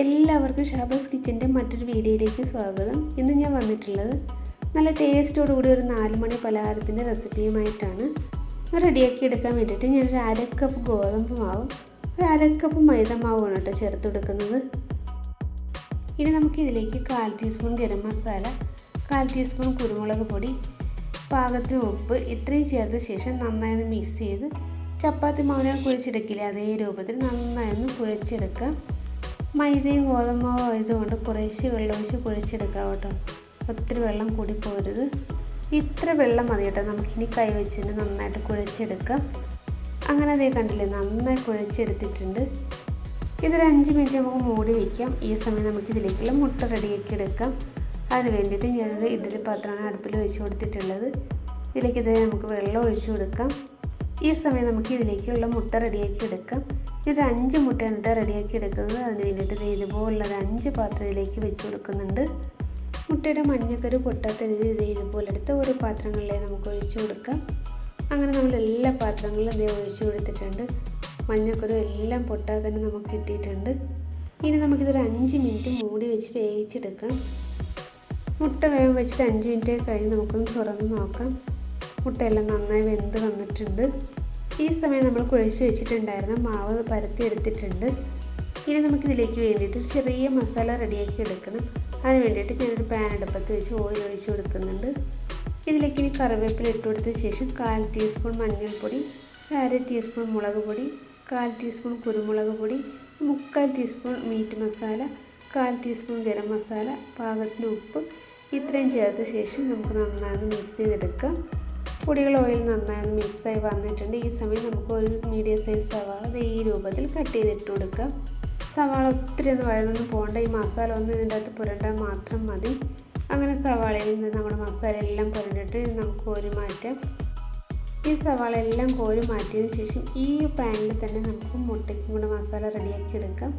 എല്ലാവർക്കും ഷാബാസ് കിച്ചന്റെ മറ്റൊരു വീഡിയോയിലേക്ക് സ്വാഗതം. ഇന്ന് ഞാൻ വന്നിട്ടുള്ളത് നല്ല ടേസ്റ്റോടുകൂടി ഒരു നാല് മണി പലഹാരത്തിന്റെ റെസിപ്പിയുമായിട്ടാണ്. റെഡിയാക്കി എടുക്കാൻ വേണ്ടിയിട്ട് ഞാനൊരു അര കപ്പ് ഗോതമ്പ് മാവും ഒരു അര കപ്പ് മൈദ മാവുമാണ് കേട്ടോ ചേർത്ത് കൊടുക്കുന്നത് ഇനി നമുക്കിതിലേക്ക് കാൽ ടീസ്പൂൺ ഗരം മസാല കാൽ ടീസ്പൂൺ കുരുമുളക് പൊടി പാകത്തിന് ഉപ്പ് ഇത്രയും ചേർത്ത ശേഷം നന്നായി ഒന്ന് മിക്സ് ചെയ്ത് ചപ്പാത്തി മാവിനെ കുഴിച്ചെടുക്കില്ല? അതേ രൂപത്തിൽ നന്നായി ഒന്ന് കുഴിച്ചെടുക്കുക മൈദയും ഗോതമ്പാവും ആയതുകൊണ്ട് കുറേശ്ശെ വെള്ളമൊഴിച്ച് കുഴിച്ചെടുക്കാം കേട്ടോ. ഒത്തിരി വെള്ളം കൂടി പോരുത്. ഇത്ര വെള്ളം മതി കേട്ടോ. നമുക്കിനി കൈ വെച്ചിട്ട് നന്നായിട്ട് കുഴച്ചെടുക്കാം. അങ്ങനെ അതേ കണ്ടില്ലേ നന്നായി കുഴച്ചെടുത്തിട്ടുണ്ട്. ഇതൊരു അഞ്ച് മിനിറ്റ് നമുക്ക് മൂടി വയ്ക്കാം ഈ സമയം നമുക്കിതിലേക്കുള്ള മുട്ട റെഡിയാക്കി എടുക്കാം. അതിന് വേണ്ടിയിട്ട് ഞാനൊരു ഇഡ്ഡലി പാത്രമാണ് അടുപ്പിൽ ഒഴിച്ച് കൊടുത്തിട്ടുള്ളത്. ഇതിലേക്ക് ഇത് നമുക്ക് വെള്ളം ഒഴിച്ചു കൊടുക്കാം. ഈ സമയം നമുക്ക് ഇതിലേക്കുള്ള മുട്ട റെഡിയാക്കി എടുക്കാം. ഒരു അഞ്ച് മുട്ടയാണ് റെഡിയാക്കി എടുക്കുന്നത്. അതിന് വേണ്ടിയിട്ട് ഇത് ഇതുപോലുള്ള ഒരു അഞ്ച് പാത്രം ഇതിലേക്ക് വെച്ച് കൊടുക്കുന്നുണ്ട്. മുട്ടയുടെ മഞ്ഞക്കൊരു പൊട്ടാത്ത രീതിയിൽ ഇത് ഇതുപോലെ എടുത്ത് ഓരോ പാത്രങ്ങളിലേ നമുക്ക് ഒഴിച്ചു കൊടുക്കാം. അങ്ങനെ നമ്മൾ എല്ലാ പാത്രങ്ങളിലും ഇതേ ഒഴിച്ചു കൊടുത്തിട്ടുണ്ട്. മഞ്ഞക്കൊരു എല്ലാം പൊട്ടാതെ തന്നെ നമുക്ക് കിട്ടിയിട്ടുണ്ട്. ഇനി നമുക്കിതൊരു അഞ്ച് മിനിറ്റ് മൂടി വെച്ച് വേവിച്ചെടുക്കാം. മുട്ട വേവ് വെച്ചിട്ട് അഞ്ച് മിനിറ്റ് കഴിഞ്ഞ് നമുക്കൊന്ന് തുറന്ന് നോക്കാം. മുട്ടയെല്ലാം നന്നായി വെന്ത് വന്നിട്ടുണ്ട്. ഈ സമയം നമ്മൾ കുഴച്ച് വെച്ചിട്ടുണ്ടായിരുന്ന മാവ് പരത്തി എടുത്തിട്ടുണ്ട് ഇനി നമുക്കിതിലേക്ക് വേണ്ടിയിട്ട് ഒരു ചെറിയ മസാല റെഡിയാക്കി എടുക്കണം. അതിന് വേണ്ടിയിട്ട് ഞാനൊരു പാൻ അടുപ്പത്ത് വെച്ച് ഓയിൽ ഒഴിച്ച് കൊടുക്കുന്നുണ്ട്. ഇതിലേക്ക് ഇനി കറിവേപ്പില ഇട്ട് കൊടുത്ത ശേഷം കാൽ ടീസ്പൂൺ മഞ്ഞൾപ്പൊടി അര ടീസ്പൂൺ മുളക് പൊടി കാൽ ടീസ്പൂൺ കുരുമുളക് പൊടി മുക്കാൽ ടീസ്പൂൺ മീറ്റ് മസാല കാൽ ടീസ്പൂൺ ഗരം മസാല പാകത്തിന് ഉപ്പ് ഇത്രയും ചേർത്ത ശേഷം നമുക്ക് നന്നായി മിക്സ് ചെയ്തെടുക്കാം. പൊടികൾ ഓയിൽ നന്നായി മിക്സായി വന്നിട്ടുണ്ട്. ഈ സമയം നമുക്ക് ഒരു മീഡിയം സൈസ് സവാള ഈ രൂപത്തിൽ കട്ട് ചെയ്തിട്ട് കൊടുക്കാം. സവാള ഒത്തിരി ഒന്ന് വഴന്നൊന്നും പോകേണ്ട. ഈ മസാല ഒന്ന് ഇതിന്റെ അകത്ത് പുരണ്ടാൽ മാത്രം മതി. അങ്ങനെ സവാളയിൽ നിന്ന് നമ്മുടെ മസാല എല്ലാം പുരണ്ടിട്ട് നമുക്ക് കോരി മാറ്റാം. ഈ സവാള എല്ലാം കോരി മാറ്റിയതിന് ശേഷം ഈ പാനിൽ തന്നെ നമുക്ക് മുട്ടയ്ക്കും കൂടെ മസാല റെഡിയാക്കി എടുക്കാം.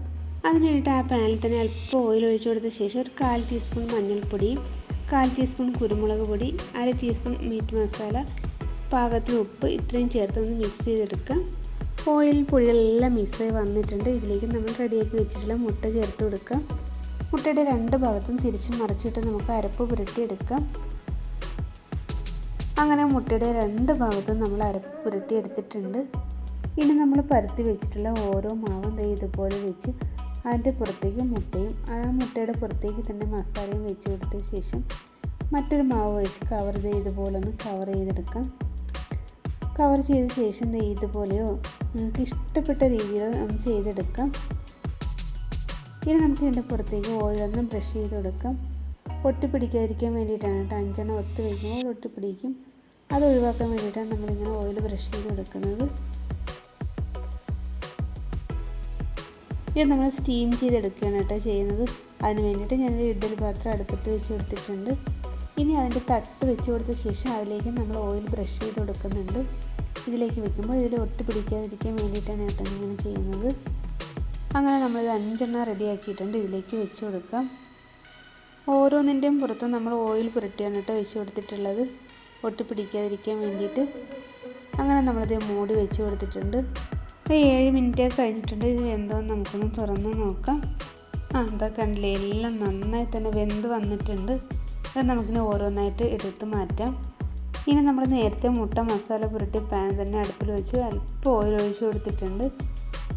അതിന് വേണ്ടിയിട്ട് ആ പാനിൽ തന്നെ അല്പം ഓയിൽ ഒഴിച്ചു കൊടുത്ത ശേഷം ഒരു കാൽ ടീസ്പൂൺ മഞ്ഞൾപ്പൊടി കാൽ ടീസ്പൂൺ കുരുമുളക് പൊടി അര ടീസ്പൂൺ മീറ്റ് മസാല പാകത്തിന് ഉപ്പ് ഇത്രയും ചേർത്തൊന്ന് മിക്സ് ചെയ്തെടുക്കാം ഓയിൽ പൊടികളെല്ലാം മിക്സായി വന്നിട്ടുണ്ട്. ഇതിലേക്ക് നമ്മൾ റെഡിയാക്കി വെച്ചിട്ടുള്ള മുട്ട ചേർത്ത് കൊടുക്കാം മുട്ടയുടെ രണ്ട് ഭാഗത്തും തിരിച്ച് മറിച്ചിട്ട് നമുക്ക് അരപ്പ് പുരട്ടിയെടുക്കാം. അങ്ങനെ മുട്ടയുടെ രണ്ട് ഭാഗത്തും നമ്മൾ അരപ്പ് പുരട്ടിയെടുത്തിട്ടുണ്ട്. ഇനി നമ്മൾ പരത്തി വെച്ചിട്ടുള്ള ഓരോ മാവും ഇതുപോലെ വെച്ച് അതിന്റെ പുറത്തേക്ക് മുട്ടയും ആ മുട്ടയുടെ പുറത്തേക്ക് തന്നെ മസാലയും വെച്ച് കൊടുത്ത ശേഷം മറ്റൊരു മാവ് വെച്ച് കവർ ചെയ്ത് ഇതുപോലെ ഒന്ന് കവർ ചെയ്തെടുക്കാം. കവർ ചെയ്ത ശേഷം ഇതുപോലെയോ നിങ്ങൾക്ക് ഇഷ്ടപ്പെട്ട രീതിയിലോ ഒന്ന് ചെയ്തെടുക്കാം. ഇനി നമുക്ക് ഇതിന്റെ പുറത്തേക്ക് ഓയിലൊന്നും ബ്രഷ് ചെയ്ത് കൊടുക്കാം. ഒട്ടിപ്പിടിക്കാതിരിക്കാൻ വേണ്ടിയിട്ടാണ് കേട്ടോ. അഞ്ചെണ്ണം ഒത്ത് വയ്ക്കുമ്പോൾ ഒട്ടിപ്പിടിക്കും അത് ഒഴിവാക്കാൻ വേണ്ടിയിട്ടാണ് നമ്മളിങ്ങനെ ഓയിൽ ബ്രഷ് ചെയ്ത് കൊടുക്കുന്നത്. ഇത് നമ്മൾ സ്റ്റീം ചെയ്തെടുക്കുകയാണ് കേട്ടോ ചെയ്യുന്നത്. അതിന് വേണ്ടിയിട്ട് ഞാനൊരു ഇഡ്ഡലി പാത്രം അടുപ്പത്ത് വെച്ച് കൊടുത്തിട്ടുണ്ട്. ഇനി അതിന്റെ തട്ട് വെച്ച് കൊടുത്ത ശേഷം അതിലേക്ക് നമ്മൾ ഓയിൽ ബ്രഷ് ചെയ്ത് കൊടുക്കുന്നുണ്ട്. ഇതിലേക്ക് വെക്കുമ്പോൾ ഇതിൽ ഒട്ടി പിടിക്കാതിരിക്കാൻ വേണ്ടിയിട്ടാണ് കേട്ടോ ഇങ്ങനെ ചെയ്യുന്നത്. അങ്ങനെ നമ്മളിത് അഞ്ചെണ്ണം റെഡിയാക്കിയിട്ടുണ്ട് ഇതിലേക്ക് വെച്ച് കൊടുക്കാം. ഓരോന്നിന്റെയും പുറത്ത് നമ്മൾ ഓയിൽ പുരട്ടിയാണ് കേട്ടോ വെച്ച് കൊടുത്തിട്ടുള്ളത്. ഒട്ടി പിടിക്കാതിരിക്കാൻ വേണ്ടിയിട്ട്. അങ്ങനെ നമ്മളിത് മൂടി വെച്ച് കൊടുത്തിട്ടുണ്ട്. ഏഴ് മിനിറ്റ് കഴിഞ്ഞിട്ടുണ്ട്. ഇത് വെന്തോന്ന് നമുക്കൊന്ന് തുറന്ന് നോക്കാം. ആ എന്താ കണ്ടില്ലേ? എല്ലാം നന്നായി തന്നെ വെന്ത് വന്നിട്ടുണ്ട്. അത് നമുക്കിനി ഓരോന്നായിട്ട് എടുത്ത് മാറ്റാം. ഇനി നമ്മൾ നേരത്തെ മുട്ട മസാല പുരട്ടി പാൻ തന്നെ അടുപ്പിൽ വെച്ച്. അല്പം ഓയിൽ ഒഴിച്ച് കൊടുത്തിട്ടുണ്ട്.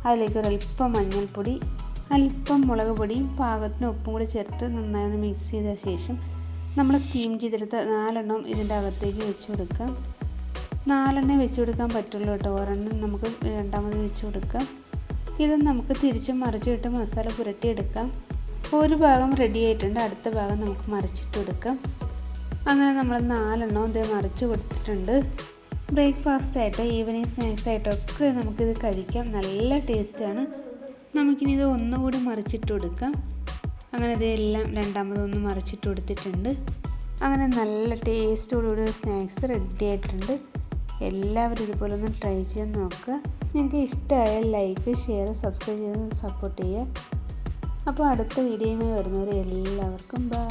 അതിലേക്ക് ഒരല്പം മഞ്ഞൾപ്പൊടി അല്പം മുളക് പൊടിയും പാകത്തിന് ഉപ്പും കൂടി ചേർത്ത് നന്നായി ഒന്ന് മിക്സ് ചെയ്ത ശേഷം നമ്മൾ സ്റ്റീം ചെയ്തെടുത്ത നാലെണ്ണം ഇതിന്റെ അകത്തേക്ക് വെച്ച് കൊടുക്കാം. നാലെണ്ണേ വെച്ച് കൊടുക്കാൻ പറ്റുള്ളൂ കേട്ടോ. ഒരെണ്ണം നമുക്ക് രണ്ടാമത് വെച്ച് കൊടുക്കാം. ഇത് നമുക്ക് തിരിച്ചും മറിച്ചിട്ട് മസാല പുരട്ടിയെടുക്കാം. ഒരു ഭാഗം റെഡി ആയിട്ടുണ്ട്. അടുത്ത ഭാഗം നമുക്ക് മറിച്ചിട്ട് കൊടുക്കാം. അങ്ങനെ നമ്മൾ നാലെണ്ണം ഇതേ മറിച്ച് കൊടുത്തിട്ടുണ്ട്. ബ്രേക്ക്ഫാസ്റ്റ് ആയിട്ടോ ഈവനിങ് സ്നാക്സ് ആയിട്ടോ ഒക്കെ നമുക്കിത് കഴിക്കാം. നല്ല ടേസ്റ്റാണ് നമുക്കിനി ഇത് ഒന്നുകൂടി മറിച്ചിട്ട് കൊടുക്കാം. അങ്ങനെ ഇതെല്ലാം രണ്ടാമതൊന്ന് മറിച്ചിട്ട് കൊടുത്തിട്ടുണ്ട്. അങ്ങനെ നല്ല ടേസ്റ്റോടുകൂടി സ്നാക്സ് റെഡി ആയിട്ടുണ്ട്. എല്ലാവരും ഇതുപോലെ ഒന്ന് ട്രൈ ചെയ്യാൻ നോക്കുക നിങ്ങൾക്ക് ഇഷ്ടമായാൽ ലൈക്ക് ഷെയർ സബ്സ്ക്രൈബ് ചെയ്ത് സപ്പോർട്ട് ചെയ്യുക. അപ്പോൾ അടുത്ത വീഡിയോയുമായി വരുന്നവരെ എല്ലാവർക്കും ബൈ